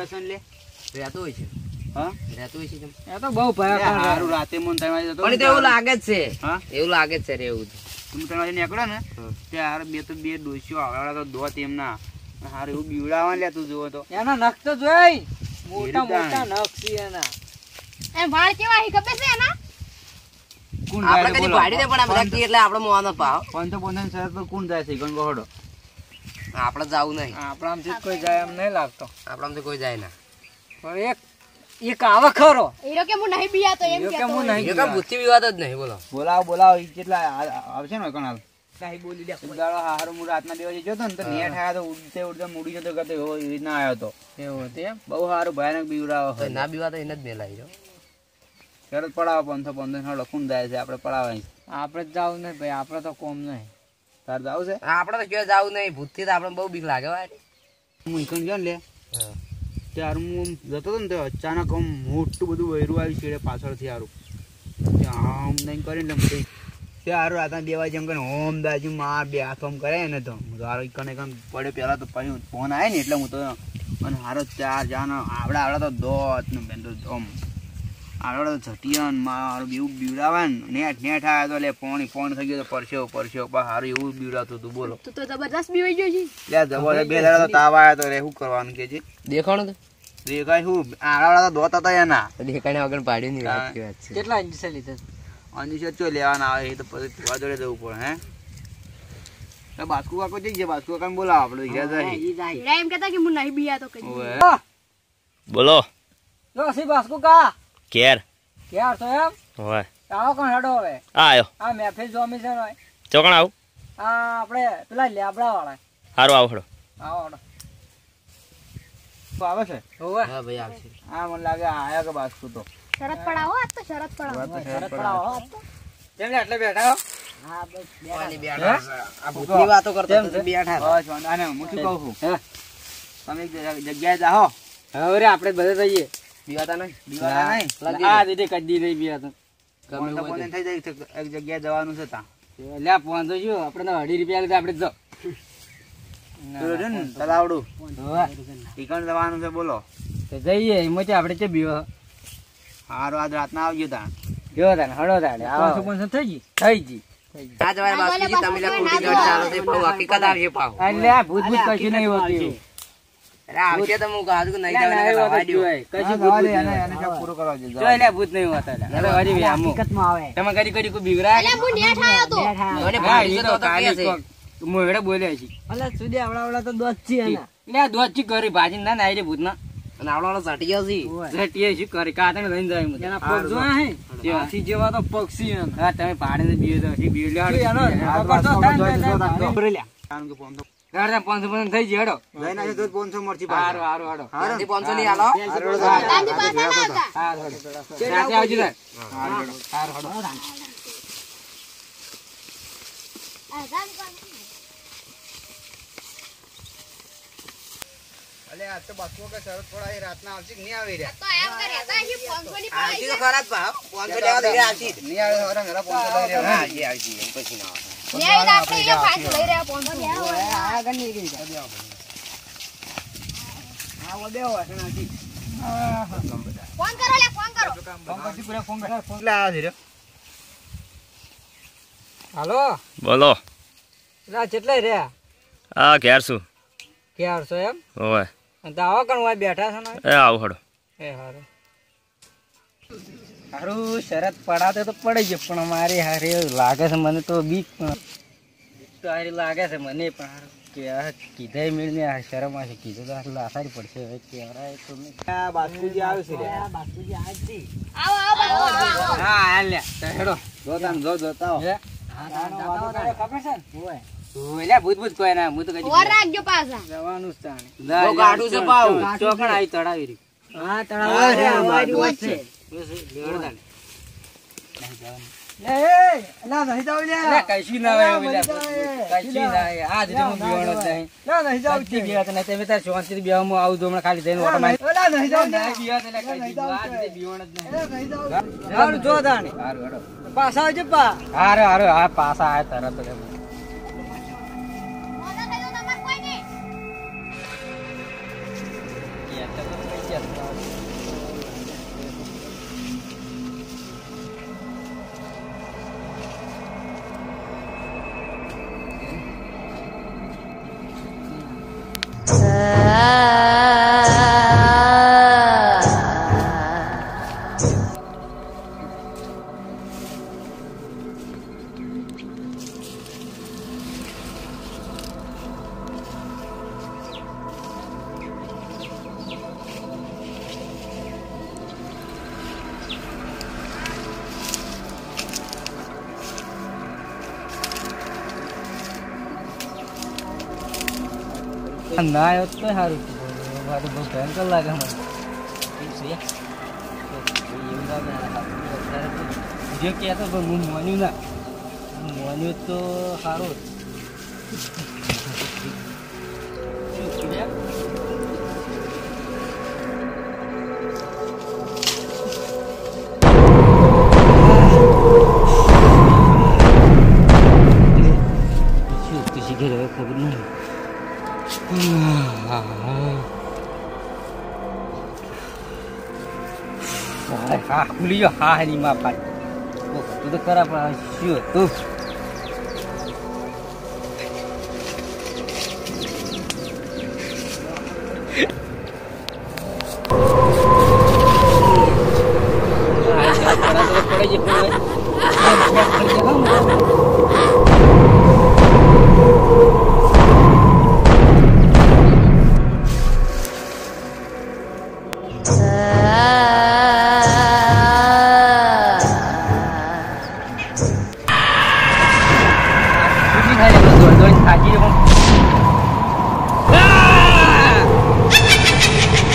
બીવડાવશો લે. રહેતો હોય છે. હા? રહેતો હોય છે એ તો બહુ લે, રાતે મન ત્રણ પણ તો એવું લાગે જ છે. હા? એવું લાગે જ છે રે એવું તમે ત્રણ નીકળો ને ત્યારે બે તો બે ડોસીઓ આવડા તો દોત એમના હારે એવું બીવડાવવા લે તું જુઓ તો. એના નખ તો જોઈ. મોટા મોટા નખ છે એના. એ વાળ કેવા હી ખબર છે એના? આપણે કદી પાડી દે પણ આ એટલે આપણે મોવાનો પાંચસો પંદર શરત પર કોણ જાય છે ગણ આપણે જવું નહીં. આપણામાંથી જ કોઈ જાય એમ નહીં લાગતો. આપણામાંથી કોઈ જાય ના. પણ એક એક આવે ખરો. એરો કે હું નહીં બીયા તો એમ કે હું નહીં એ કાંઈ બુદ્ધિ વિવાદ જ નહીં બોલો. બોલાવો બોલાવો ઈ કેટલા આવશે ને કણાલ દાડો હારું હું રાતના બે વાગે જોતો ને તો નેટ આયા તો ઉડતે ઉડતે મૂડી જતો કરતો એવો રીતના આવ્યો તો. એવો તે બહુ હારો ભયાનક બીવડાવો તો ના બીવા તો એને જ મેલાઈ રહ્યો શરત પડાવો પંથો પંદર હળો કોણ જાય છે આપણે પડાવવા આપણે જ જાવ નહીં ભાઈ આપણે તો કોમ નહીં. તાર જાવ છે? આપણે તો ક્યાં જવું નહીં. ભૂતથી તો આપણે બહુ બીક લાગે ભાઈ હું ઈકણ ગયો ને લે. ત્યારે હું જતો હતો ને તો અચાનક આમ મોટું બધું વૈરું આવી છેડે પાછળથી હારું. આમ નહીં કરીને ને તે હારું રાતના બે વાગે એમ કરીને હોમ દાજુ માં બે હાથ આમ કરે ને તો. હું તો હારો ઈકણ ઈકણ પડે પહેલાં તો પછી ફોન આવે ને એટલે હું તો અને હારો ચાર જાનો આવડા આવડા તો દોત ને બેન તો આમ આવડા જટિયન મારું બીવું બીવડાવે ને નેટ નેટ આવ્યા તો એટલે પોણી પોણ થઈ ગયો તો પરસ્યો પરસ્યો પણ હારું એવું બીવડાતું હતું બોલો. તું તો જબરદસ્ત બીવાઈ ગયો છે. લે જબરદસ્ત બે દાડા તો તાવ આવ્યો તો રે શું કરવાનું કે છે? દેખાણું તો? દેખાય શું? આડા તો દોત હતા એના. દેખાણે વગર પાડ્યું નહીં વાત છે. કેટલા ઇંચ લીધા? અનિશ્ચિત ચો લેવાના આવે એ તો પછી ફુવા જોડે જવું પડે હે? તો બાસ્કુ કાકો જઈ ગયા બાસ્કુ કાકા બોલાવો આપણે હીરા જાય. એમ કહેતા કે હું નહીં બીયા તો કઈ બોલો. જો સી બાસ્કુ કા કેર? કેર તો એમ? હોય. આવો કોણ હેડો હવે? આયો. આ મહેફિલ જોમી છે ને ચોકણ આવ? આ આપણે પેલા લેબડા વાળા સારું આવો ખડો આવો હેડો. તો આવે છે? હોવે હા ભાઈ આવશે હા મને લાગે આયા કે બાસ્કુ તો શરત પડાવો આ તો શરત પડાવો. શરત પડાવો. કેમ એટલે બેઠા હો? બેઠા છે. આ ભૂતની વાતો કરતા છે? બેઠા બસ વાંધો. હું શું કહું છું? તમે જગ્યાએ જાઓ. હવે રે આપણે બધા જઈએ બીવાતા નહીં બીવાના નહીં આ દીદી કદી નહીં બીયા ગમે ફોન તો. એવું હોય ફોન થઈ જાય એક જગ્યાએ જવાનું છે આપણે અઢી રૂપિયા લીધા આપણે જ. છે ને તલાવડું. હોવે. જવાનું છે બોલો. તો જઈએ એમાંથી આપણે ચે બીવો? હારું આજ રાતના આવજો ત્યાં. જો તાને હળો પાંચસો પાંચસો થઈ ગઈ? થઈ ગઈ. ના જવાય બાસ્કુજી, તમે ખોટી ચાલો છે પાવ હકીકત આવશે પાવ એટલે ભૂત ભૂત કશું નહીં હોતું. આવશે તો હું નહીં ના, ના, ભૂત ભૂત પૂરું કરવા જો એટલે ભૂત નહીં હોતા હવે આમું. તમે કોઈ? એટલે હું નેઠ આયો તો ભાઈ તો. એના કરી ભાજી ના નાઈ રે ભૂતના. અને આવડો આવડો સટી ગયો છે. કરી કાતણે લઈને જાય એમ. એના પગ જોયા હે જેવા. જેવા તો પક્ષી હા તમે. એનો પકડ તો થાય ને ને. કારણ કે હાડો, પાંચસો પાંચસો થઈ જાય હેડો. લઈને આવજો તો જ પાંચસો મરચી હારું. હારું, હાડો. ત્યાંથી પાંચસો લઈ આલો હારું, ગાંધી પાસે ના આવતા હારું. આવજો તાર. હારું, હાડો. આ ગાંધી અલે આ તો બાસ્કો કે શરત એ રાતના આવશે કે નહીં આવી રહ્યા તો એમ કરે હતા અહીં પાંચસો ની આવતી તો ખરાબ ભાવ પાંચસો લેવા દે આવતી. નહીં આવે હરા મેરા પાંચસો લઈ હા, રહ્યા આવતી, આવતી. એમ પછી ના છે આપણે અહીંયા લઈ રહ્યા પાંચસો ફોન કરો લે ફોન કરો. કેટલા આવે છે રે? હાલો? બોલો. કેટલાય રે આ ઘેર છું. ઘેર છો એમ? હોય અને તો આવો કણ વાય બેઠા છો ને? એ આવું હડો. એ હારું. હારું શરત પડાતે તો પડી ગયો પણ મારે હારે લાગે છે મને તો બીક પણ. બીક તો હારી લાગે છે મને પણ હારું. કે આ કીધાય મેળને આ શરમ આવશે કીધું તો હારું લાસારી પડશે. હવે કહેવાય તો આ બાસ્કુજી આવે છે રે. આવો આવો આવો, આવો હા હાલ લે. તો હેડો. જો તાન, જો, જોતા તાવ. હે? ખબર છે ઓય. ભૂત ભૂત કોઈ ના હું તો કદી વર રાખજો પાછા. જવાનું જ છે પાવ. ચોકણ આવી તળાવી રહી હા તળાવ છે, આ બાજુ છે. પાછા આવજો પા હારું, હારું. હા, પાછા આયા તરત જ ના આવ્યો તો સારું મારે બહુ ભયંકર લાગે મને. જે કહેતો પણ હું માન્યું ના. માન્યું તો સારું હા હા ખુલી ગયો હા એની માં ફાટ તું તો ખરા પણ શું હતું પડી